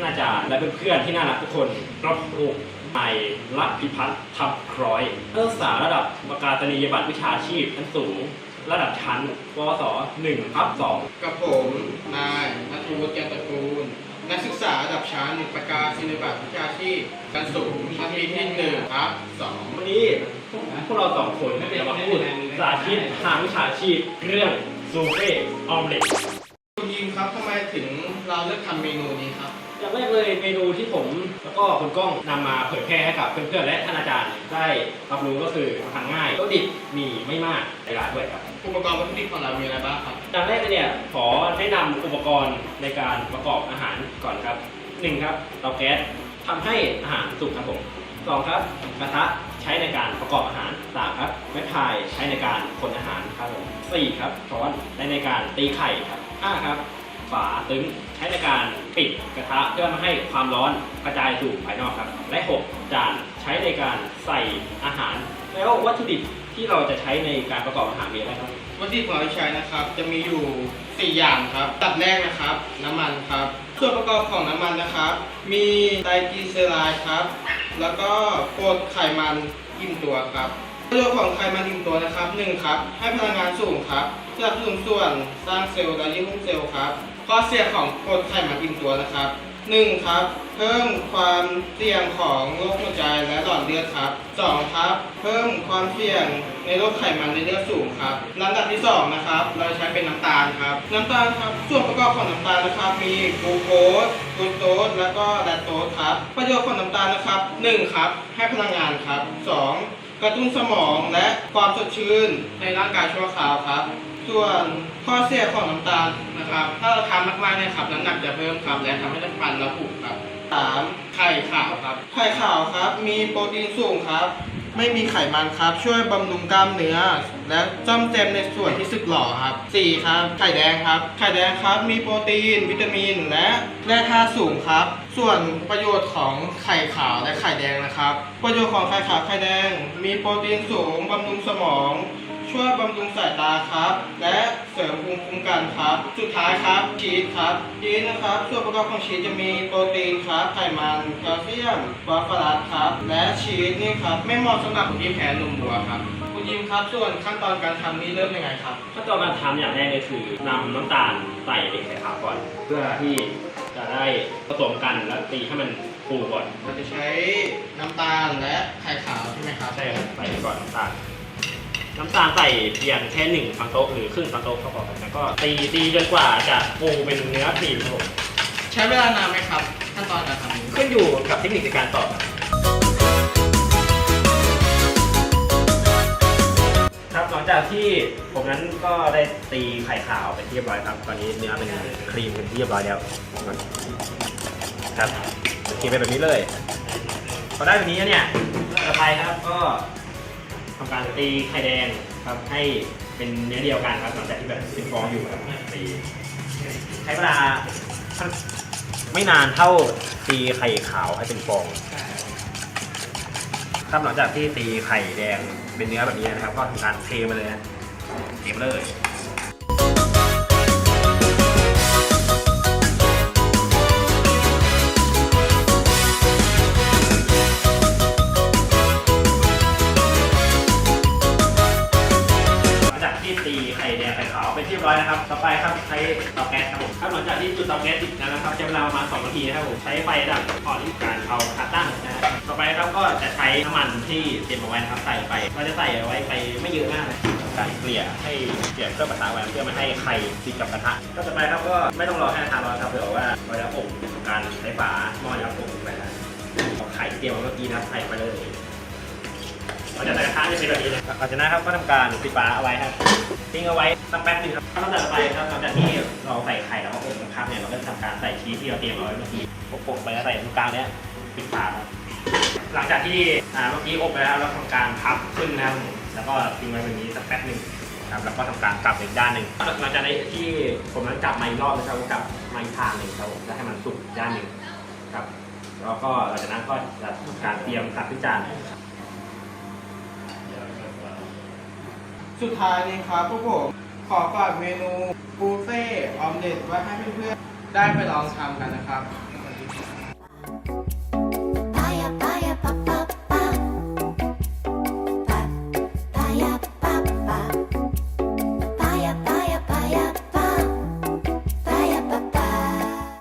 านอาจารย์ และเพื่อนๆที่น่ารักทุกคนรับรูปนายรัฐพิพัฒน์ทับคร้อยนักศึกษาระดับประกาศนียบัตรวิชาชีพชั้นสูง ระดับชั้นปวส1ทับ2กับผมนายนัทวุฒิแกนตระกูลนักศึกษาระดับชั้นประกาศนียบัตรวิชาชีพการสูงชั้นปีที่หนึ่งครับสองวันนี้พวกเราสองคนจะมาพูดสาธิตทางวิชาชีพเรื่องซูเฟ่ออมเล็ตคุณยิมครับทำไมถึง เราเลือกทำเมนูนี้ครับ อย่างแรกเลยเมนูที่ผมแล้วก็คุณก้องนำมาเผยแพร่ให้กับเพื่อนๆและท่านอาจารย์ได้รับรู้ก็คือทำง่ายวัตถุดิบมีไม่มากในร้านด้วยครับ อุปกรณ์วัตถุดิบของเรามีอะไรบ้างครับ อย่างแรกเลยเนี่ยขอแนะนำอุปกรณ์ในการประกอบอาหารก่อนครับหนึ่งครับเตาแก๊สทำให้อาหารสุกครับผมสองครับกระทะใช้ในการประกอบอาหารสามครับไม้พายใช้ในการคนอาหารครับผมสี่ครับช้อนใช้ในการตีไข่ครับห้าครับฝาตึง ใช้ในการปิดกระทะเพื่อไม่ให้ความร้อนกระจายสู่ภายนอกครับ และ 6 จานใช้ในการใส่อาหาร แล้ววัตถุดิบที่เราจะใช้ในการประกอบอาหารมีอะไรครับวัตถุดิบของเราที่ใช้นะครับ จะมีอยู่ 4 อย่างครับอันดับแรกนะครับ น้ำมันครับ ส่วนประกอบของน้ำมันนะครับ มีไตรกลีเซอไรด์ครับ แล้วก็โกรดไขมันอิ่มตัวครับประโยชน์ของไขมันอิ่มตัวนะครับหนึ่งครับ ให้พลังงานสูงครับสนับสนุนส่วนสร้างเซลล์และยืดหุ้มเซลล์ครับ ข้อเสียของโกรดไขมันอิ่มตัวนะครับหนึ่งครับ เพิ่มความเสี่ยงของโรคหัวใจและหลอดเลือดครับสองครับ เพิ่มความเสี่ยงในโรคไขมันในเลือดสูงครับลำดับที่สองนะครับ เราใช้เป็นน้ำตาลครับ น้ำตาลครับส่วนประกอบของน้ำตาลนะครับ มีกลูโคสกลูโตสแล้วก็แลคโตสครับ ประโยชน์ของน้ำตาลนะครับหนึ่งครับ ให้พลังงานครับสองกระตุ้นสมองและความสดชื่นในร่างกายชั่วคราวครับ ส่วนข้อเสียของน้ำตาลนะครับ ถ้าเราทานมากๆเนี่ยครับน้ำหนักจะเพิ่มครับและทำให้ฟันเราผุครับสามไข่ขาวครับ ไข่ขาวครับ มีโปรตีนสูงครับ ไม่มีไขมันครับ ช่วยบำรุงกล้ามเนื้อ และซ่อมแซมในส่วนที่สึกหรอครับสี่ครับ ไข่แดงครับ ไข่แดงครับ มีโปรตีน วิตามิน และแร่ธาตุสูงครับ ส่วนประโยชน์ของไข่ขาวและไข่แดงนะครับ ประโยชน์ของไข่ขาวไข่แดง มีโปรตีนสูงบำรุงสมอง ช่วยบำรุงสายตาครับ และเสริมภูมิคุ้มกันครับ สุดท้ายครับชีสครับชีสนะครับส่วนประกอบของชีสจะมีโปรตีนครับไขมันแคลเซียมฟอสฟอรัสครับ และชีสนี่ครับไม่เหมาะสำหรับคนที่แพ้นมวัวครับคุณยิมครับส่วนขั้นตอนการทำนี่เริ่มยังไงครับขั้นตอนการทำอย่างแรกเลยคือนำน้ำตาลใส่ในไข่ขาวก่อน เพื่อที่จะได้ผสมกันแล้วตีให้มันฟูก่อนเราจะใช้น้ำตาลและไข่ขาวใช่ไหมครับใช่ครับใส่ไปก่อนน้ำตาล น้ำตาลใส่เพียงแค่หนึ่งช้อนโต๊ะหรือครึ่งช้อนโต๊ะก็พอครับแล้วก็ตีตีจนกว่าจะฟูเป็นเนื้อครีมครับผมใช้เวลานานไหมครับขั้นตอนการทำนี้ขึ้นอยู่กับเทคนิคในการตอบครับครับหลังจากที่ผมนั้นก็ได้ตีไข่ขาวเป็นที่เรียบร้อยครับ ตอนนี้เนื้อเป็นครีมเป็นที่เรียบร้อยแล้วครับครีมเป็นแบบนี้เลยพอได้แบบนี้แล้วเนี่ยต่อไปครับก็ ทำการตีไข่แดงครับให้เป็นเนื้อเดียวกันครับหลังจากที่แบบเป็นฟองอยู่ครับตีใช้เวลาไม่นานเท่าตีไข่ขาวให้เป็นฟองครับหลังจากที่ตีไข่แดงเป็นเนื้อแบบนี้นะครับ ก็ทำการเทมาเลยนะเทมาเลย ไปครับใช้เตาแก๊สครับผมครับหลังจากที่จุดเตาแก๊สติดแล้วนะครับใช้เวลาประมาณ2นาทีนะครับผมใช้ไฟระดับอ่อนที่การเอาขาตั้งนะต่อไปครับก็จะใช้น้ำมันที่เตรียมเอาไว้นะครับใส่ไปเราจะใส่ไว้ไปไม่เยอะมากนะการเกลี่ยให้เกลี่ยเครื่องกระทะไว้เพื่อไม่ให้ไข่ติดกับกระทะก็ต่อไปครับก็ไม่ต้องรอให้กระทะร้อนครับเผื่อว่าเราจะอบการใช้ฝาหม้อนะครับอบไปนะเอาไข่ที่เตรียมไว้เมื่อกี้นะใส่ไปเลย หลังจากนั้นกระทะจะเป็นแบบนี้เลยหลังจากนั้นครับก็ทำการปิดฝาเอาไว้ครับทิ้งเอาไว้สักแป๊บหนึงครับขั้นตอนต่อไปครับหลังจากที่เราใส่ไข่แล้วก็อบนะครับเนี่ยเราก็จะทำการใส่ชีสที่เราเตรียมเอาไว้เมื่อกี้โปะๆไปแล้วใส่ตรงกลางเนี้ยปิดฝาครับหลังจากที่อ่าเมื่อกี้อบไปแล้วเราทำการพับขึ้นนะครับแล้วก็ทิ้งไว้แบบนี้สักแป๊บหนึ่งครับแล้วก็ทำการกลับอีกด้านหนึ่งหลังจากนั้นที่ผมนั้นจับมาอีกรอบนะครับก็กลับมาอีกทางหนึ่งครับผมจะให้มันสุกอีกด้านหนึ่งครับ แล้วก็หลังจากนั้นก็จะทำการเตรียมตักขึ้นจาน สุดท้ายนี้ครับพวกผมขอฝากเมนูบุฟเฟ่ออมเล็ตไว้ให้เพื่อนๆได้ไปลองทำกันนะครับ